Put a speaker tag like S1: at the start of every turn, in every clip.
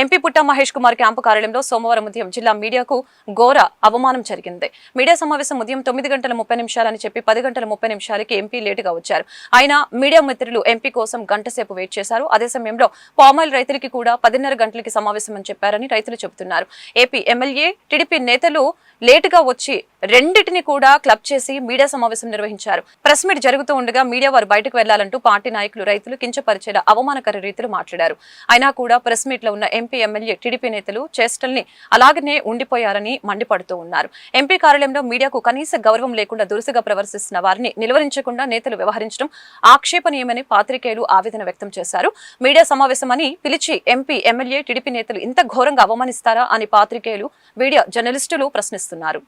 S1: MP పుట్ట Mahesh Kumar camp కార్యాలయంలో సోమవారం ఉదయం జిల్లా మీడియాకు ఘోర అవమానం జరిగింది. మీడియా సమావేశం ఉదయం తొమ్మిది గంటల ముప్పై నిమిషాలని చెప్పి పది గంటల ముప్పై నిమిషాలకి ఎంపీ లేటుగా వచ్చారు. ఆయన మీడియా మిత్రులు ఎంపీ కోసం గంట సేపు వెయిట్ చేశారు. అదే సమయంలో పామాయిల్ రైతులకి కూడా పదిన్నర గంటలకి సమావేశం అని చెప్పారని రైతులు చెబుతున్నారు. ఏపీ ఎమ్మెల్యే టీడీపీ నేతలు లేటుగా వచ్చి రెండింటిని కూడా క్లబ్ చేసి మీడియా సమావేశం నిర్వహించారు. ప్రెస్ మీట్ జరుగుతూ ఉండగా మీడియా వారు బయటకు వెళ్ళాలంటూ పార్టీ నాయకులు రైతులు కించపరిచేలా అవమానకర రీతిలో మాట్లాడారు. అయినా కూడా ప్రెస్ మీట్లో ఉన్న ఎంపీ ఎమ్మెల్యే టీడీపీ నేతలు చేష్టల్ని అలాగనే ఉండిపోయారని మండిపడుతూ ఉన్నారు ఎంపీ కార్యాలయంలో మీడియాకు కనీస గౌరవం లేకుండా దురుసుగా ప్రవర్తిస్తున్న వారిని నిలువరించకుండా నేతలు వ్యవహరించడం ఆక్షేపణీయమని పాత్రికేయులు ఆవేదన వ్యక్తం చేశారు మీడియా సమావేశమని పిలిచి ఎంపీ ఎమ్మెల్యే టీడీపీ నేతలు ఇంత ఘోరంగా అవమానిస్తారా అని పాత్రికేయులు మీడియా జర్నలిస్టులు ప్రశ్నిస్తున్నారు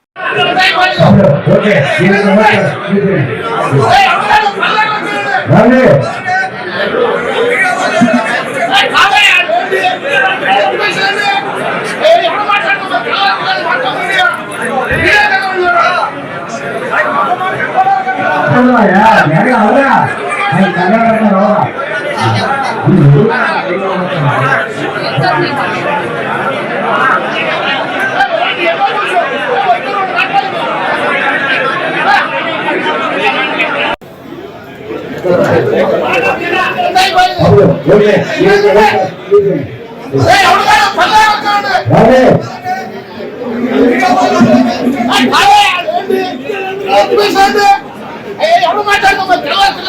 S2: கர்நாடக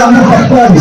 S2: అందరూ పట్టుకోవాలి